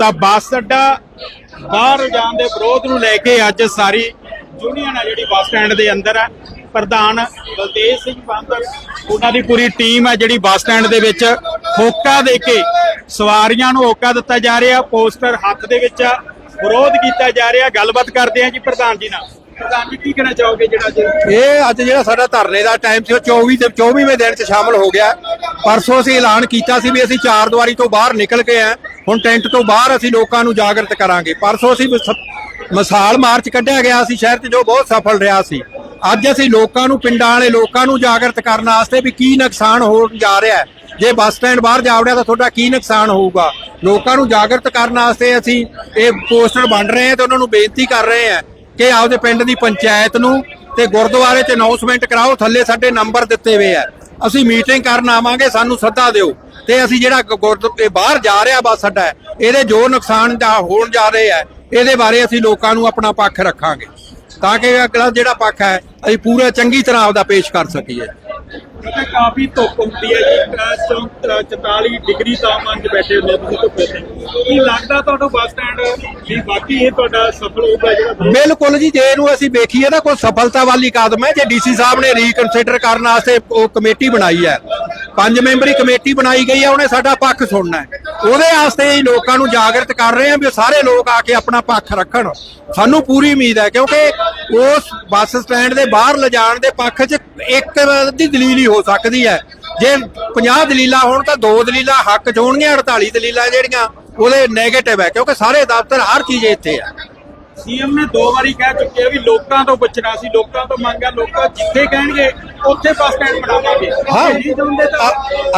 ਤਾਂ ਬੱਸ ਅੱਡਾ ਬਾਹਰ ਜਾਣ ਦੇ ਵਿਰੋਧ ਨੂੰ ਲੈ ਕੇ ਅੱਜ ਸਾਰੀ ਯੂਨੀਅਨ ਹੈ ਜਿਹੜੀ ਬੱਸ ਸਟੈਂਡ ਦੇ ਅੰਦਰ ਹੈ ਪ੍ਰਧਾਨ ਬਲਦੇਵ ਸਿੰਘ ਬਾਂਦਰ, ਉਹਨਾਂ ਦੀ ਪੂਰੀ ਟੀਮ ਹੈ ਜਿਹੜੀ ਬੱਸ ਸਟੈਂਡ ਦੇ ਵਿੱਚ ਹੋਕਾ ਦੇ ਕੇ ਸਵਾਰੀਆਂ ਨੂੰ ਹੋਕਾ ਦਿੱਤਾ ਜਾ ਰਿਹਾ। ਪੋਸਟਰ ਹੱਥ ਦੇ ਵਿੱਚ ਵਿਰੋਧ ਕੀਤਾ ਜਾ ਰਿਹਾ। ਗੱਲਬਾਤ ਕਰਦੇ ਆ ਜੀ ਪ੍ਰਧਾਨ ਜੀ ਨਾਲ। ਪ੍ਰਧਾਨ ਜੀ, ਕੀ ਕਹਿਣਾ ਚਾਹੋਗੇ ਜਿਹੜਾ ਅੱਜ ਇਹ ਅੱਜ ਜਿਹੜਾ ਸਾਡਾ ਧਰਨੇ ਦਾ ਟਾਈਮ ਸੀ, ਉਹ 24 ਤੇ 24ਵੇਂ ਦਿਨ ਚ ਸ਼ਾਮਲ ਹੋ ਗਿਆ। ਪਰਸੋਂ ਅਸੀਂ ਐਲਾਨ ਕੀਤਾ ਸੀ ਵੀ ਅਸੀਂ ਚਾਰ ਦੀਵਾਰੀ ਤੋਂ ਬਾਹਰ ਨਿਕਲ ਕੇ ਆ ਹੁਣ ਟੈਂਟ ਤੋਂ ਬਾਹਰ ਅਸੀਂ ਲੋਕਾਂ ਨੂੰ ਜਾਗਰਤ ਕਰਾਂਗੇ। ਪਰਸੋਂ ਅਸੀਂ ਮਿਸਾਲ ਮਾਰਚ ਕੱਢਿਆ ਗਿਆ ਸੀ ਸ਼ਹਿਰ 'ਚ, ਜੋ ਬਹੁਤ ਸਫਲ ਰਿਹਾ ਸੀ। ਅੱਜ ਅਸੀਂ ਲੋਕਾਂ ਨੂੰ, ਪਿੰਡਾਂ ਵਾਲੇ ਲੋਕਾਂ ਨੂੰ ਜਾਗਰਤ ਕਰਨ ਵਾਸਤੇ ਵੀ ਕੀ ਨੁਕਸਾਨ ਹੋਣ ਜਾ ਰਿਹਾ ਹੈ। ਜੇ ਬੱਸ ਸਟੈਂਡ ਬਾਹਰ ਜਾਵੜਿਆ ਤਾਂ ਤੁਹਾਡਾ ਕੀ ਨੁਕਸਾਨ ਹੋਊਗਾ? ਲੋਕਾਂ ਨੂੰ ਜਾਗਰਤ ਕਰਨ ਵਾਸਤੇ ਅਸੀਂ ਇਹ ਪੋਸਟਰ ਵੰਡ ਰਹੇ ਹਾਂ ਤੇ ਉਹਨਾਂ ਨੂੰ ਬੇਨਤੀ ਕਰ ਰਹੇ ਹਾਂ ਕਿ ਆਪਦੇ ਪਿੰਡ ਦੀ ਪੰਚਾਇਤ ਨੂੰ ਤੇ ਗੁਰਦੁਆਰੇ 'ਚ ਅਨਾਉਂਸਮੈਂਟ ਕਰਾਓ, ਥੱਲੇ ਸਾਡੇ ਨੰਬਰ ਦਿੱਤੇ ਹੋਏ ਆ। ਅਸੀਂ ਮੀਟਿੰਗ ਕਰਨ ਆਵਾਂਗੇ, ਸਾਨੂੰ ਸੱਦਾ ਦਿਓ। ਤੇ ਅਸੀਂ ਜਿਹੜਾ ਗ- ਬਾਹਰ ਜਾ ਰਿਹਾ ਬੱਸ ਅੱਡਾ ਇਹਦੇ ਜੋ ਨੁਕਸਾਨ ਜਾ ਹੋਣ ਜਾ ਰਹੇ ਆ, ਇਹਦੇ ਬਾਰੇ ਅਸੀਂ ਲੋਕਾਂ ਨੂੰ ਆਪਣਾ ਪੱਖ ਰੱਖਾਂਗੇ। ਤਾਂ ਕਿ ਅਗਲਾ ਜਿਹੜਾ ਪੱਖ ਹੈ, ਅਸੀਂ ਪੂਰਾ ਚੰਗੀ ਤਰ੍ਹਾਂ ਆਪਦਾ ਪੇਸ਼ ਕਰ ਸਕੀਏ। ਕਿਉਂਕਿ ਕਾਫੀ ਧੁੱਪ ਹੁੰਦੀ ਹੈ ਜੀ 44 ਡਿਗਰੀ ਤਾਪਮਾਨ 'ਚ ਬੈਠੇ ਹੁੰਦੇ ਤੁਸੀਂ ਧੁੱਪੇ ਤੇ ਕੀ ਲੱਗਦਾ ਤੁਹਾਨੂੰ ਬੱਸ ਸਟੈਂਡ ਵੀ ਬਾਕੀ ਇਹ ਤੁਹਾਡਾ ਸਫਲ ਹੋਊਗਾ ਜਿਹੜਾ ਬਿਲਕੁਲ ਜੀ, ਜੇ ਇਹਨੂੰ ਅਸੀਂ ਵੇਖੀਏ ਤਾਂ ਕੋਈ ਸਫਲਤਾ ਵਾਲੀ ਕਦਮ ਹੈ, ਜੇ ਡੀਸੀ ਸਾਹਿਬ ਨੇ ਰੀਕਨਸੀਡਰ ਕਰਨ ਵਾਸਤੇ ਉਹ ਕਮੇਟੀ ਬਣਾਈ ਹੈ। ਪੰਜ ਮੈਂਬਰੀ ਕਮੇਟੀ ਬਣਾਈ ਗਈ ਹੈ ਉਹਨੇ ਸਾਡਾ ਪੱਖ ਸੁਣਨਾ ਹੈ। ਉਹਦੇ ਵਾਸਤੇ ਹੀ ਲੋਕਾਂ ਨੂੰ ਜਾਗਰਤ ਕਰ ਰਹੇ ਹਾਂ ਵੀ ਸਾਰੇ ਲੋਕ ਆ ਕੇ ਆਪਣਾ ਪੱਖ ਰੱਖਣ। ਸਾਨੂੰ ਪੂਰੀ ਉਮੀਦ ਹੈ, ਕਿਉਂਕਿ ਉਸ ਬੱਸ ਸਟੈਂਡ ਦੇ ਬਾਹਰ ਲਿਜਾਣ ਦੇ ਪੱਖ 'ਚ ਇੱਕ ਦੀ ਦਲੀਲ ਹੀ ਹੋ ਸਕਦੀ ਹੈ। ਜੇ 50 ਦਲੀਲਾਂ ਹੋਣ ਤਾਂ ਦੋ ਦਲੀਲਾਂ ਹੱਕ 'ਚ ਹੋਣਗੀਆਂ 48 ਦਲੀਲਾਂ ਜਿਹੜੀਆਂ, ਉਹਦੇ ਨੈਗੇਟਿਵ ਹੈ, ਕਿਉਂਕਿ ਸਾਰੇ ਦਫ਼ਤਰ ਹਰ ਚੀਜ਼ ਇੱਥੇ ਹੈ ਸੀਐਮ ਨੇ ਦੋ ਵਾਰੀ ਕਹਿ ਚੁੱਕੇ ਆ ਵੀ ਲੋਕਾਂ ਤੋਂ ਪੁੱਛਣਾ ਸੀ ਲੋਕਾਂ ਤੋਂ ਮੰਗਿਆ ਲੋਕਾਂ ਜਿੱਥੇ ਕਹਿਣਗੇ ਉੱਥੇ ਬੱਸ ਸਟੈਂਡ ਬਣਾਵਾਂਗੇ। ਹਾਂ।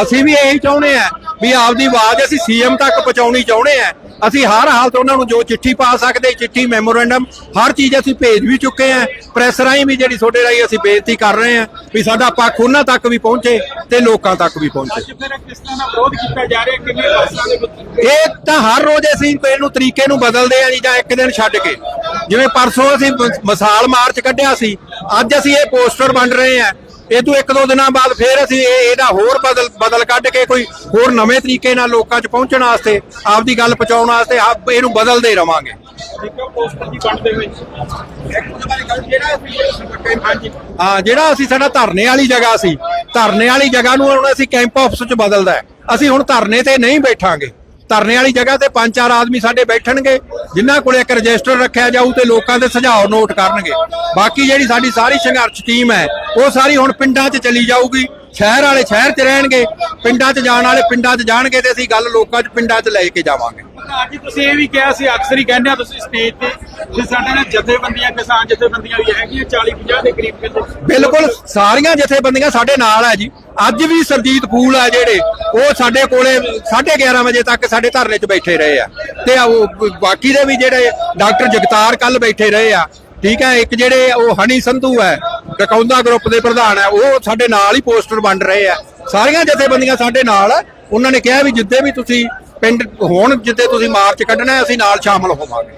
ਅਸੀਂ ਵੀ ਇਹੀ ਚਾਹੁੰਦੇ ਆ ਵੀ ਆਪਦੀ ਆਵਾਜ਼ ਅਸੀਂ ਸੀਐਮ ਤੱਕ ਪਹੁੰਚਾਉਣੀ ਚਾਹੁੰਦੇ ਆ। ਅਸੀਂ ਹਰ ਹਾਲਤ ਉਹਨਾਂ ਨੂੰ ਜੋ ਚਿੱਠੀ ਪਾ ਸਕਦੇ ਚਿੱਠੀ ਮੈਮੋਰੈਂਡਮ ਹਰ ਚੀਜ਼ ਅਸੀਂ ਭੇਜ ਵੀ ਚੁੱਕੇ ਆ ਪ੍ਰੈਸ ਰਾਹੀਂ ਵੀ ਜਿਹੜੀ ਤੁਹਾਡੇ ਰਾਹੀਂ ਅਸੀਂ ਬੇਨਤੀ ਕਰ ਰਹੇ ਆ ਵੀ ਸਾਡਾ ਪੱਖ ਉਹਨਾਂ ਤੱਕ ਵੀ ਪਹੁੰਚੇ ਤੇ ਲੋਕਾਂ ਤੱਕ ਵੀ ਪਹੁੰਚੇ। ਇਹ ਤਾਂ ਹਰ ਰੋਜ਼ ਅਸੀਂ ਇਹਨੂੰ ਤਰੀਕੇ ਨੂੰ ਬਦਲਦੇ ਆ ਜੀ ਜਾਂ ਇੱਕ ਦਿਨ ਛੱਡ ਕੇ। ਜਿਵੇਂ ਪਰਸੋਂ ਅਸੀਂ ਮਿਸਾਲ ਮਾਰਚ ਕੱਢਿਆ ਸੀ ਅੱਜ ਅਸੀਂ ਇਹ ਪੋਸਟਰ ਵੰਡ ਰਹੇ ਆ ਇਹ ਤੋਂ ਇੱਕ ਦੋ ਦਿਨਾਂ ਬਾਅਦ ਫੇਰ ਅਸੀਂ ਇਹ ਇਹਦਾ ਹੋਰ ਬਦਲ ਬਦਲ ਕੱਢ ਕੇ ਕੋਈ ਹੋਰ ਨਵੇਂ ਤਰੀਕੇ ਨਾਲ ਲੋਕਾਂ 'ਚ ਪਹੁੰਚਣ ਵਾਸਤੇ, ਆਪਦੀ ਗੱਲ ਪਹੁੰਚਾਉਣ ਵਾਸਤੇ ਆਪ ਇਹਨੂੰ ਬਦਲਦੇ ਰਵਾਂਗੇ। ਜਿਹੜਾ ਅਸੀਂ ਹਾਂ, ਜਿਹੜਾ ਅਸੀਂ ਸਾਡਾ ਧਰਨੇ ਵਾਲੀ ਜਗ੍ਹਾ ਸੀ, ਧਰਨੇ ਵਾਲੀ ਜਗ੍ਹਾ ਨੂੰ ਹੁਣ ਅਸੀਂ ਕੈਂਪ ਆਫਿਸ 'ਚ ਬਦਲਦਾ ਅਸੀਂ ਹੁਣ ਧਰਨੇ ਤੇ ਨਹੀਂ ਬੈਠਾਂਗੇ। ਧਰਨੇ ਵਾਲੀ ਜਗ੍ਹਾ ਤੇ ਪੰਜ ਚਾਰ ਆਦਮੀ ਸਾਡੇ ਬੈਠਣਗੇ, ਜਿਨ੍ਹਾਂ ਕੋਲੇ ਇੱਕ ਰਜਿਸਟਰ ਰੱਖਿਆ ਜਾਊ ਤੇ ਲੋਕਾਂ ਦੇ ਸੁਝਾਅ ਨੋਟ ਕਰਨਗੇ। ਬਾਕੀ ਜਿਹੜੀ ਸਾਡੀ ਸਾਰੀ ਸੰਘਰਸ਼ ਟੀਮ ਹੈ ਉਹ ਸਾਰੀ ਹੁਣ ਪਿੰਡਾਂ 'ਚ ਚਲੀ ਜਾਊਗੀ। ਸ਼ਹਿਰ ਵਾਲੇ ਸ਼ਹਿਰ 'ਚ ਰਹਿਣਗੇ ਪਿੰਡਾਂ 'ਚ ਜਾਣ ਵਾਲੇ ਪਿੰਡਾਂ 'ਚ ਜਾਣਗੇ ਤੇ ਅਸੀਂ ਗੱਲ ਲੋਕਾਂ 'ਚ ਪਿੰਡਾਂ 'ਚ ਲੈ ਕੇ ਜਾਵਾਂਗੇ। ਅੱਜ ਤੁਸੀਂ ਇਹ ਵੀ ਕਿਹਾ ਸੀ ਅਕਸਰ ਹੀ ਕਹਿੰਦੇ ਆ ਤੁਸੀਂ ਸਟੇਜ ਤੇ ਕਿ ਸਾਡੇ ਨਾਲ ਜਥੇਬੰਦੀਆਂ ਕਿਸਾਨ ਜਥੇਬੰਦੀਆਂ ਵੀ ਹੈਗੀਆਂ 40 50 ਦੇ ਕਰੀਬ ਕਹਿੰਦੇ ਬਿਲਕੁਲ ਸਾਰੀਆਂ ਜਥੇਬੰਦੀਆਂ ਸਾਡੇ ਨਾਲ ਹੈ ਜੀ। ਅੱਜ ਵੀ ਸਰਜੀਤ ਫੂਲ ਆ ਜਿਹੜੇ ਉਹ ਸਾਡੇ ਕੋਲੇ 11:30 ਵਜੇ ਤੱਕ ਸਾਡੇ ਧਰਨੇ 'ਚ ਬੈਠੇ ਰਹੇ ਆ। ਤੇ ਉਹ ਬਾਕੀ ਦੇ ਵੀ ਜਿਹੜੇ ਡਾਕਟਰ ਜਗਤਾਰ ਕੱਲ ਬੈਠੇ ਰਹੇ ਆ। ਠੀਕ ਹੈ ਇੱਕ ਜਿਹੜੇ ਉਹ ਹਨੀ ਸੰਧੂ ਹੈ ਡਕੌਂਦਾ ਗਰੁੱਪ ਦੇ ਪ੍ਰਧਾਨ ਹੈ ਉਹ ਸਾਡੇ ਨਾਲ ਹੀ ਪੋਸਟਰ ਵੰਡ ਰਹੇ ਆ। ਸਾਰੀਆਂ ਜਥੇਬੰਦੀਆਂ ਸਾਡੇ ਨਾਲ ਆ। ਉਹਨਾਂ ਨੇ ਕਿਹਾ ਵੀ ਜਿੱਦੇ ਵੀ ਤੁਸੀਂ ਪਿੰਡ ਹੁਣ ਜਿੱਦੇ ਤੁਸੀਂ ਮਾਰਚ ਕੱਢਣਾ ਅਸੀਂ ਨਾਲ ਸ਼ਾਮਲ ਹੋਵਾਂਗੇ।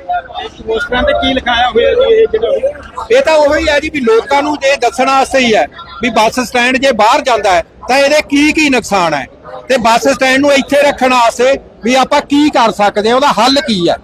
ਪੋਸਟਰਾਂ ਤੇ ਕੀ ਲਿਖਾਇਆ ਹੋਇਆ ਜੀ ਇਹ ਜਿਹੜਾ? ਇਹ ਤਾਂ ਉਹੀ ਹੈ ਜੀ ਵੀ ਲੋਕਾਂ ਨੂੰ ਇਹ ਦੱਸਣ ਵਾਸਤੇ ਹੀ ਹੈ ਵੀ ਬੱਸ ਸਟੈਂਡ ਜੇ ਬਾਹਰ ਜਾਂਦਾ ਹੈ ਤਾਂ ਇਹਦੇ ਕੀ ਕੀ ਨੁਕਸਾਨ ਹੈ? ਤੇ ਬੱਸ ਸਟੈਂਡ ਨੂੰ ਇੱਥੇ ਰੱਖਣ ਵਾਸਤੇ ਵੀ ਆਪਾਂ ਕੀ ਕਰ ਸਕਦੇ ਹਾਂ? ਉਹਦਾ ਹੱਲ ਕੀ ਹੈ?